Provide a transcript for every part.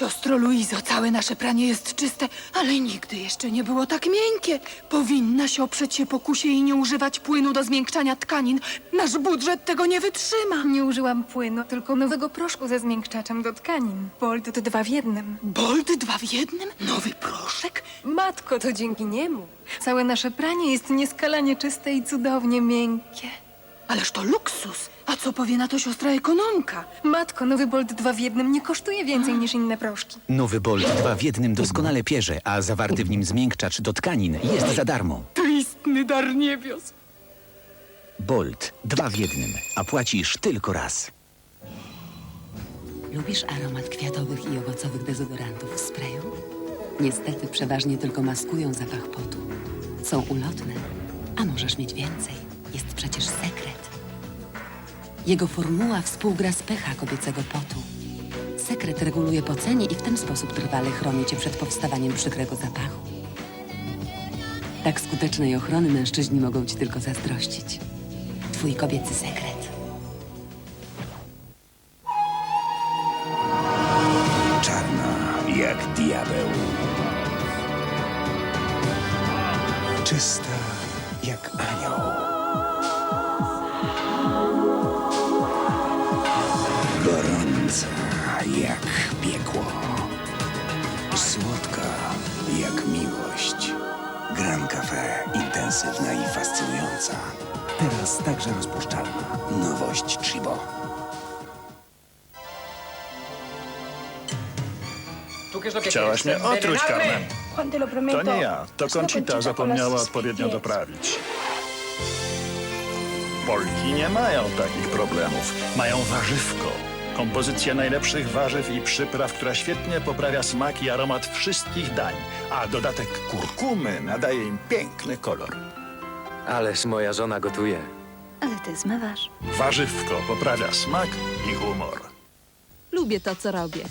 Siostro Luizo, całe nasze pranie jest czyste, ale nigdy jeszcze nie było tak miękkie. Powinnaś oprzeć się pokusie i nie używać płynu do zmiękczania tkanin. Nasz budżet tego nie wytrzyma. Nie użyłam płynu, tylko nowego proszku ze zmiękczaczem do tkanin. Bolt dwa w jednym. Bolt dwa w jednym? Nowy proszek? Matko, to dzięki niemu. Całe nasze pranie jest nieskalanie czyste i cudownie miękkie. Ależ to luksus. A co powie na to siostra ekonomka? Matko, nowy Bolt dwa w jednym nie kosztuje więcej niż inne proszki. Nowy Bolt 2 w jednym doskonale pierze, a zawarty w nim zmiękczacz do tkanin jest za darmo. To istny dar niebios. Bolt 2 w jednym, a płacisz tylko raz. Lubisz aromat kwiatowych i owocowych dezodorantów w sprayu? Niestety przeważnie tylko maskują zapach potu. Są ulotne, a możesz mieć więcej. Jest przecież sekret. Jego formuła współgra z pH kobiecego potu. Sekret reguluje pocenie i w ten sposób trwale chroni cię przed powstawaniem przykrego zapachu. Tak skutecznej ochrony mężczyźni mogą ci tylko zazdrościć. Twój kobiecy sekret. Gorąca jak piekło. Słodka jak miłość. Gran Cafe intensywna i fascynująca. Teraz także rozpuszczalna. Nowość Chibo. Chciałaś mnie otruć, Carmen. To nie ja, to Conchita con zapomniała odpowiednio doprawić. Polki nie mają takich problemów. Mają warzywko. Kompozycję najlepszych warzyw i przypraw, która świetnie poprawia smak i aromat wszystkich dań. A dodatek kurkumy nadaje im piękny kolor. Ależ moja żona gotuje. Ale ty zmywasz. Warzywko poprawia smak i humor. Lubię to, co robię.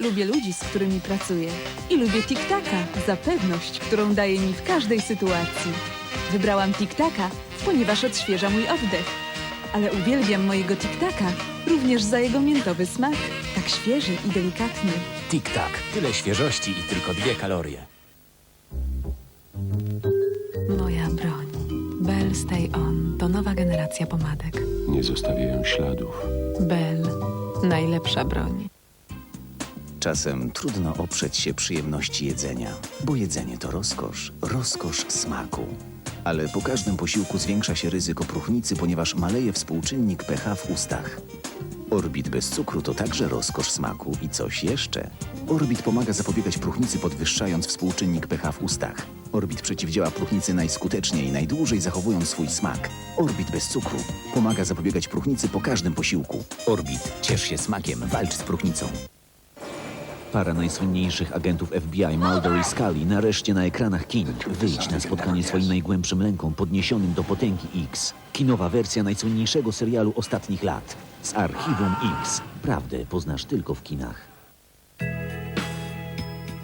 Lubię ludzi, z którymi pracuję. I lubię TikTaka za pewność, którą daje mi w każdej sytuacji. Wybrałam TikTaka, ponieważ odświeża mój oddech. Ale uwielbiam mojego TikTaka również za jego miętowy smak. Tak świeży i delikatny. Tik-tak. Tyle świeżości i tylko dwie kalorie. Moja broń. Bell Stay On to nowa generacja pomadek. Nie zostawiają śladów. Bell. Najlepsza broń. Czasem trudno oprzeć się przyjemności jedzenia, bo jedzenie to rozkosz, rozkosz smaku. Ale po każdym posiłku zwiększa się ryzyko próchnicy, ponieważ maleje współczynnik pH w ustach. Orbit bez cukru to także rozkosz smaku i coś jeszcze. Orbit pomaga zapobiegać próchnicy, podwyższając współczynnik pH w ustach. Orbit przeciwdziała próchnicy najskuteczniej i najdłużej zachowując swój smak. Orbit bez cukru pomaga zapobiegać próchnicy po każdym posiłku. Orbit, ciesz się smakiem, walcz z próchnicą. Para najsłynniejszych agentów FBI, Mulder i Scully, nareszcie na ekranach kin. Wyjdź na spotkanie swoim najgłębszym lękom podniesionym do potęgi X. Kinowa wersja najsłynniejszego serialu ostatnich lat. Z Archiwum X. Prawdę poznasz tylko w kinach.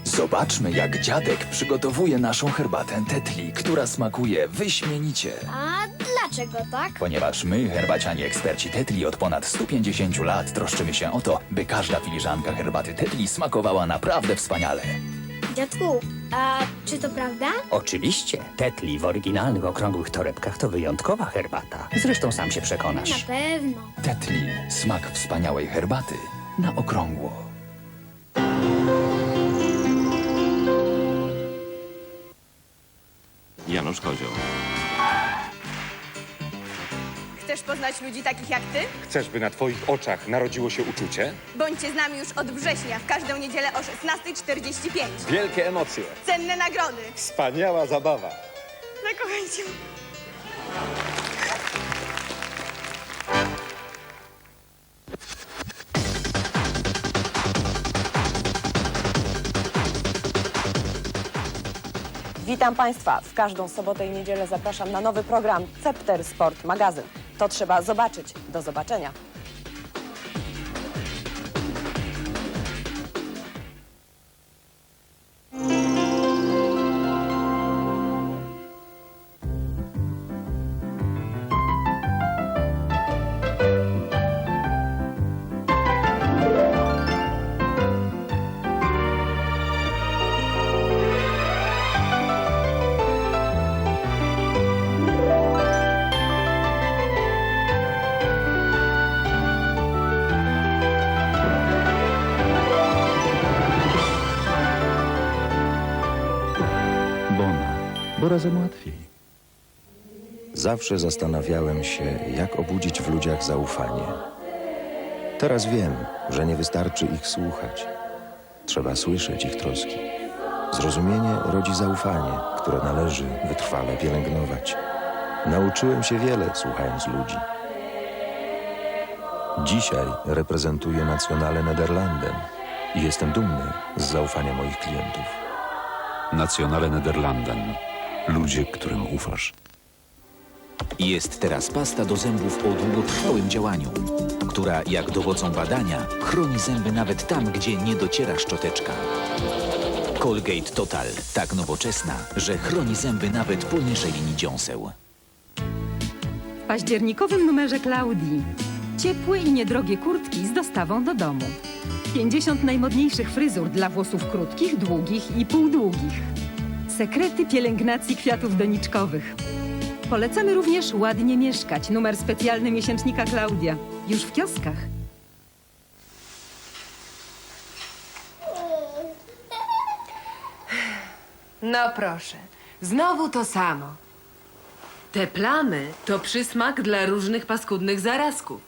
Zobaczmy, jak dziadek przygotowuje naszą herbatę Tetli, która smakuje wyśmienicie. A dlaczego tak? Ponieważ my, herbaciani eksperci Tetli, od ponad 150 lat troszczymy się o to, by każda filiżanka herbaty Tetli smakowała naprawdę wspaniale. Dziadku, a czy to prawda? Oczywiście, Tetli w oryginalnych okrągłych torebkach to wyjątkowa herbata. Zresztą sam się Na przekonasz. pewno. Tetli, smak wspaniałej herbaty na okrągło. Janusz Kozioł. Chcesz poznać ludzi takich jak ty? Chcesz, by na twoich oczach narodziło się uczucie? Bądźcie z nami już od września, w każdą niedzielę o 16.45. Wielkie emocje. Cenne nagrody. Wspaniała zabawa. Zakochajcie. Witam Państwa. W każdą sobotę i niedzielę zapraszam na nowy program Cepter Sport Magazyn. To trzeba zobaczyć. Do zobaczenia. Albo razem łatwiej. Zawsze zastanawiałem się, jak obudzić w ludziach zaufanie. Teraz wiem, że nie wystarczy ich słuchać. Trzeba słyszeć ich troski. Zrozumienie rodzi zaufanie, które należy wytrwale pielęgnować. Nauczyłem się wiele, słuchając ludzi. Dzisiaj reprezentuję Nacjonale Nederlanden i jestem dumny z zaufania moich klientów. Nacjonale Nederlanden. Ludzie, którym ufasz. Jest teraz pasta do zębów o długotrwałym działaniu, która, jak dowodzą badania, chroni zęby nawet tam, gdzie nie dociera szczoteczka. Colgate Total, tak nowoczesna, że chroni zęby nawet poniżej linii dziąseł. W październikowym numerze Klaudii. Ciepłe i niedrogie kurtki z dostawą do domu. 50 najmodniejszych fryzur dla włosów krótkich, długich i półdługich. Sekrety pielęgnacji kwiatów doniczkowych. Polecamy również ładnie mieszkać. Numer specjalny miesięcznika Klaudia. Już w kioskach. No proszę, znowu to samo. Te plamy to przysmak dla różnych paskudnych zarazków.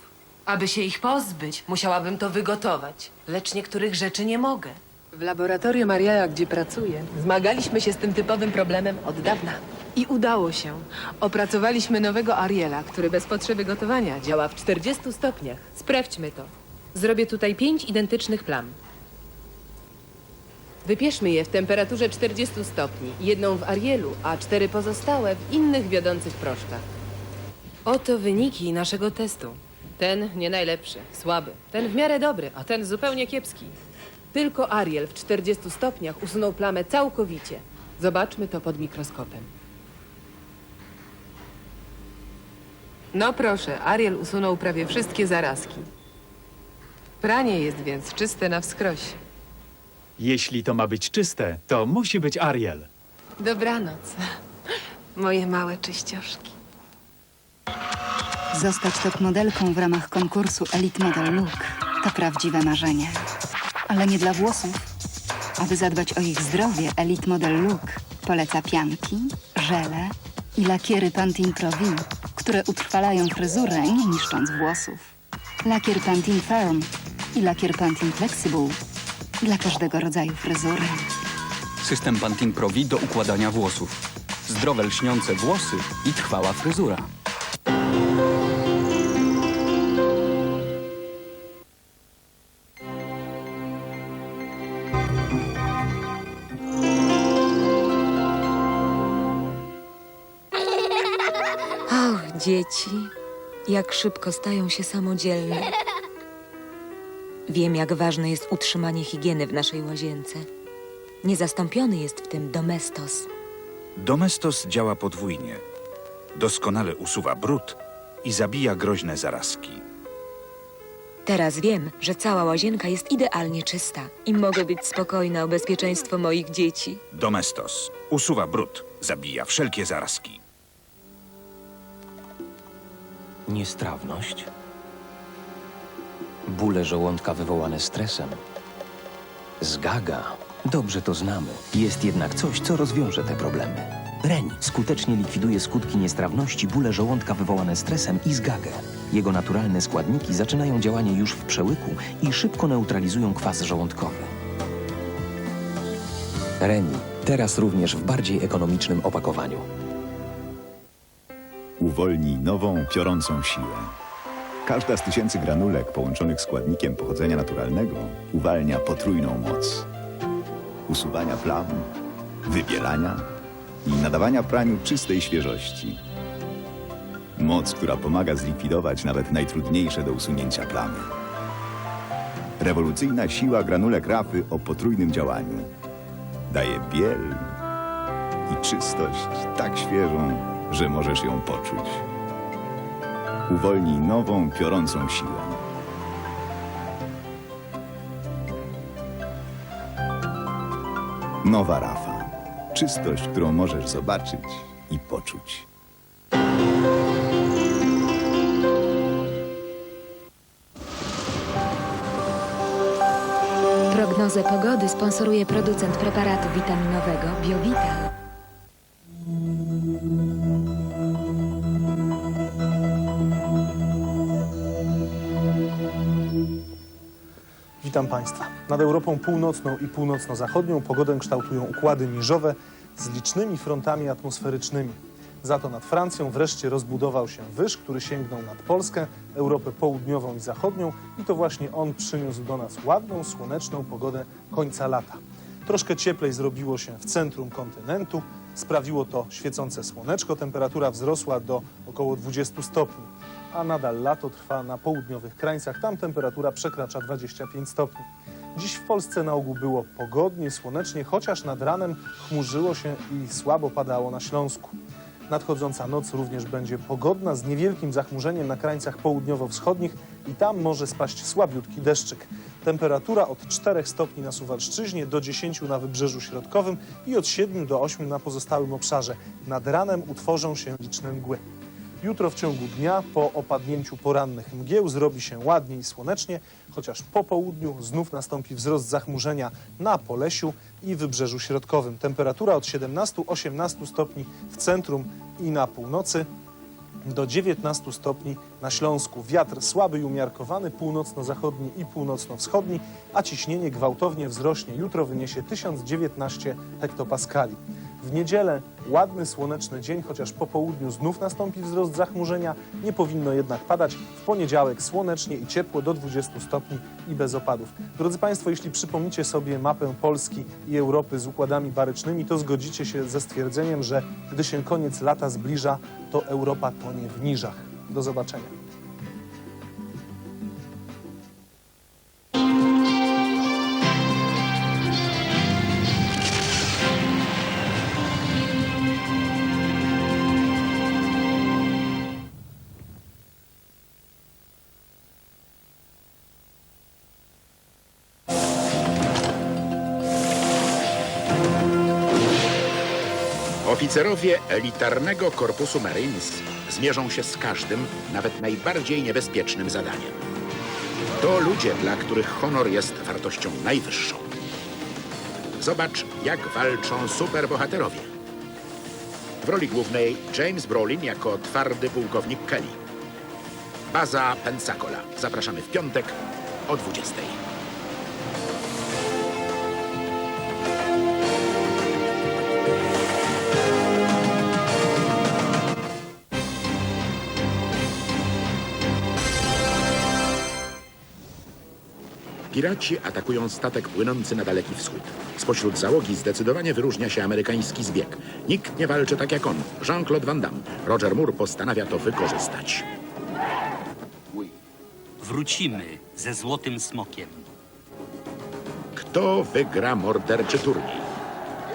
Aby się ich pozbyć, musiałabym to wygotować, lecz niektórych rzeczy nie mogę. W laboratorium Ariela, gdzie pracuję, zmagaliśmy się z tym typowym problemem od dawna. I udało się. Opracowaliśmy nowego Ariela, który bez potrzeby gotowania działa w 40 stopniach. Sprawdźmy to. Zrobię tutaj pięć identycznych plam. Wypieszmy je w temperaturze 40 stopni, jedną w Arielu, a cztery pozostałe w innych wiodących proszkach. Oto wyniki naszego testu. Ten nie najlepszy, słaby, ten w miarę dobry, a ten zupełnie kiepski. Tylko Ariel w 40 stopniach usunął plamę całkowicie. Zobaczmy to pod mikroskopem. No proszę, Ariel usunął prawie wszystkie zarazki. Pranie jest więc czyste na wskroś. Jeśli to ma być czyste, to musi być Ariel. Dobranoc, moje małe czyścioszki. Zostać top modelką w ramach konkursu Elite Model Look to prawdziwe marzenie. Ale nie dla włosów. Aby zadbać o ich zdrowie, Elite Model Look poleca pianki, żele i lakiery Pantene Pro V, które utrwalają fryzurę, nie niszcząc włosów. Lakier Pantene Firm i lakier Pantene Flexible dla każdego rodzaju fryzury. System Pantene Pro V do układania włosów. Zdrowe, lśniące włosy i trwała fryzura. Dzieci, jak szybko stają się samodzielne. Wiem, jak ważne jest utrzymanie higieny w naszej łazience. Niezastąpiony jest w tym domestos. Domestos działa podwójnie. Doskonale usuwa brud i zabija groźne zarazki. Teraz wiem, że cała łazienka jest idealnie czysta i mogę być spokojna o bezpieczeństwo moich dzieci. Domestos usuwa brud, zabija wszelkie zarazki. Niestrawność. Bóle żołądka wywołane stresem. Zgaga. Dobrze to znamy. Jest jednak coś, co rozwiąże te problemy. Reni skutecznie likwiduje skutki niestrawności, bóle żołądka wywołane stresem i zgagę. Jego naturalne składniki zaczynają działanie już w przełyku i szybko neutralizują kwas żołądkowy. Reni, teraz również w bardziej ekonomicznym opakowaniu. Uwolnij nową, piorącą siłę. Każda z tysięcy granulek połączonych składnikiem pochodzenia naturalnego uwalnia potrójną moc. Usuwania plam, wybielania i nadawania praniu czystej świeżości. Moc, która pomaga zlikwidować nawet najtrudniejsze do usunięcia plamy. Rewolucyjna siła granulek rafy o potrójnym działaniu. Daje biel i czystość tak świeżą, że możesz ją poczuć. Uwolnij nową, piorącą siłę. Nowa Rafa. Czystość, którą możesz zobaczyć i poczuć. Prognozę pogody sponsoruje producent preparatu witaminowego BioVital. Witam Państwa. Nad Europą Północną i Północno-Zachodnią pogodę kształtują układy niżowe z licznymi frontami atmosferycznymi. Za to nad Francją wreszcie rozbudował się wyż, który sięgnął nad Polskę, Europę Południową i Zachodnią i to właśnie on przyniósł do nas ładną, słoneczną pogodę końca lata. Troszkę cieplej zrobiło się w centrum kontynentu, sprawiło to świecące słoneczko, temperatura wzrosła do około 20 stopni, a nadal lato trwa na południowych krańcach, tam temperatura przekracza 25 stopni. Dziś w Polsce na ogół było pogodnie, słonecznie, chociaż nad ranem chmurzyło się i słabo padało na Śląsku. Nadchodząca noc również będzie pogodna, z niewielkim zachmurzeniem na krańcach południowo-wschodnich i tam może spaść słabiutki deszczyk. Temperatura od 4 stopni na Suwalszczyźnie do 10 na Wybrzeżu Środkowym i od 7 do 8 na pozostałym obszarze. Nad ranem utworzą się liczne mgły. Jutro w ciągu dnia po opadnięciu porannych mgieł zrobi się ładnie i słonecznie, chociaż po południu znów nastąpi wzrost zachmurzenia na Polesiu i Wybrzeżu Środkowym. Temperatura od 17-18 stopni w centrum i na północy do 19 stopni na Śląsku. Wiatr słaby i umiarkowany, północno-zachodni i północno-wschodni, a ciśnienie gwałtownie wzrośnie. Jutro wyniesie 1019 hektopaskali. W niedzielę ładny, słoneczny dzień, chociaż po południu znów nastąpi wzrost zachmurzenia. Nie powinno jednak padać. W poniedziałek słonecznie i ciepło do 20 stopni i bez opadów. Drodzy Państwo, jeśli przypomnicie sobie mapę Polski i Europy z układami barycznymi, to zgodzicie się ze stwierdzeniem, że gdy się koniec lata zbliża, to Europa tonie w niżach. Do zobaczenia. Oficerowie elitarnego korpusu Marines zmierzą się z każdym, nawet najbardziej niebezpiecznym zadaniem. To ludzie, dla których honor jest wartością najwyższą. Zobacz, jak walczą superbohaterowie. W roli głównej James Brolin jako twardy pułkownik Kelly. Baza Pensacola. Zapraszamy w piątek o 20. Piraci atakują statek płynący na Daleki Wschód. Spośród załogi zdecydowanie wyróżnia się amerykański zbieg. Nikt nie walczy tak jak on. Jean-Claude Van Damme. Roger Moore postanawia to wykorzystać. Wrócimy ze złotym smokiem. Kto wygra morderczy turniej?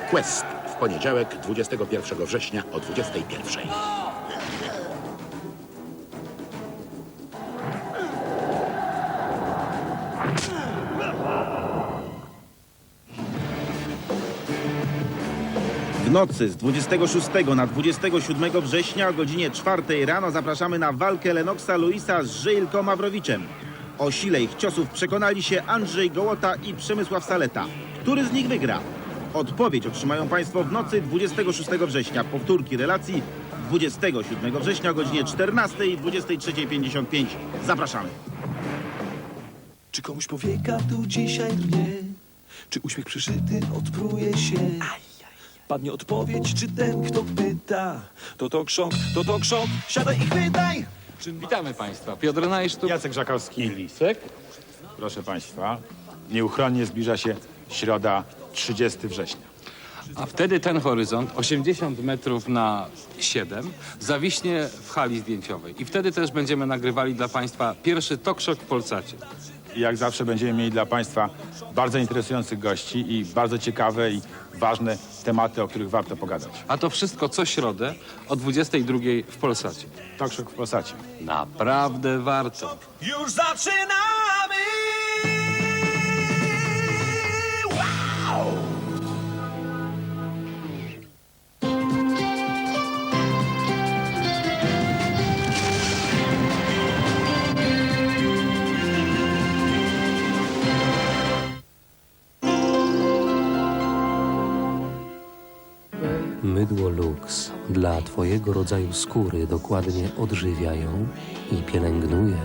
Quest w poniedziałek 21 września o 21. nocy z 26 na 27 września o godzinie 4 rano zapraszamy na walkę Lenoksa Luisa z Żejlko Mawrowiczem. O sile ich ciosów przekonali się Andrzej Gołota i Przemysław Saleta. Który z nich wygra? Odpowiedź otrzymają Państwo w nocy 26 września. Powtórki relacji 27 września o godzinie 14 i 23.55. Zapraszamy. Czy komuś powieka tu dzisiaj drgnie? Czy uśmiech przyszyty odpruje się? Padnie odpowiedź, czy ten, kto pyta To to krzok, to to krzok, siadaj i chwytaj! Witamy Państwa. Piotr Najsztuk. Jacek Żakowski. I Lisek. Proszę Państwa, nieuchronnie zbliża się środa 30 września. A wtedy ten horyzont, 80 metrów na 7, zawiśnie w hali zdjęciowej. I wtedy też będziemy nagrywali dla Państwa pierwszy talk show w Polsacie. I jak zawsze będziemy mieli dla Państwa bardzo interesujących gości i bardzo ciekawe i ważne tematy, o których warto pogadać. A to wszystko co środę o 22 w Polsacie. Talk show w Polsacie. Naprawdę warto. Już zaczynamy! Dla Twojego rodzaju skóry dokładnie odżywiają i pielęgnuje.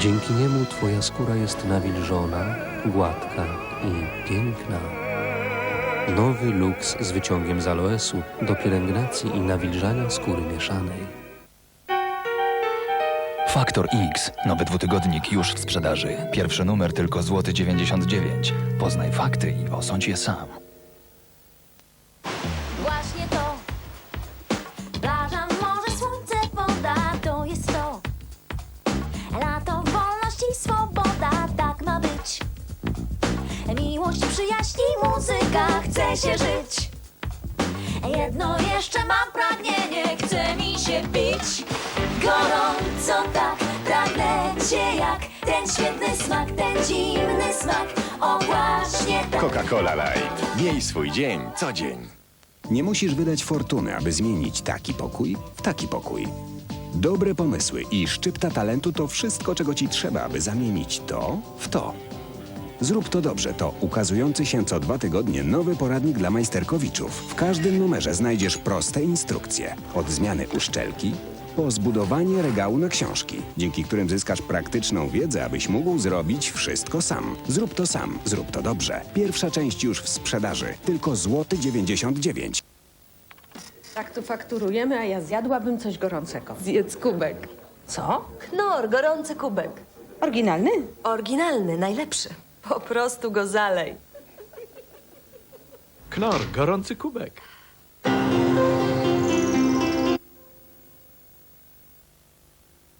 Dzięki niemu twoja skóra jest nawilżona, gładka i piękna. Nowy Lux z wyciągiem z aloesu do pielęgnacji i nawilżania skóry mieszanej. Faktor X, nowy dwutygodnik już w sprzedaży. Pierwszy numer tylko złoty 99. Poznaj fakty i osądź je sam. Jeszcze mam pragnienie Chce mi się pić Gorąco tak Pragnę cię jak Ten świetny smak, ten dziwny smak O właśnie tak Coca-Cola Light. Miej swój dzień co dzień. Nie musisz wydać fortuny, aby zmienić taki pokój w taki pokój. Dobre pomysły i szczypta talentu to wszystko, czego ci trzeba, aby zamienić to w to. Zrób to dobrze to ukazujący się co dwa tygodnie nowy poradnik dla majsterkowiczów. W każdym numerze znajdziesz proste instrukcje. Od zmiany uszczelki po zbudowanie regału na książki, dzięki którym zyskasz praktyczną wiedzę, abyś mógł zrobić wszystko sam. Zrób to sam, zrób to dobrze. Pierwsza część już w sprzedaży. Tylko złoty 99. Tak tu fakturujemy, a ja zjadłabym coś gorącego. Zjedz kubek. Co? Knor, gorący kubek. Oryginalny? Oryginalny, najlepszy. Po prostu go zalej. Knor, gorący kubek.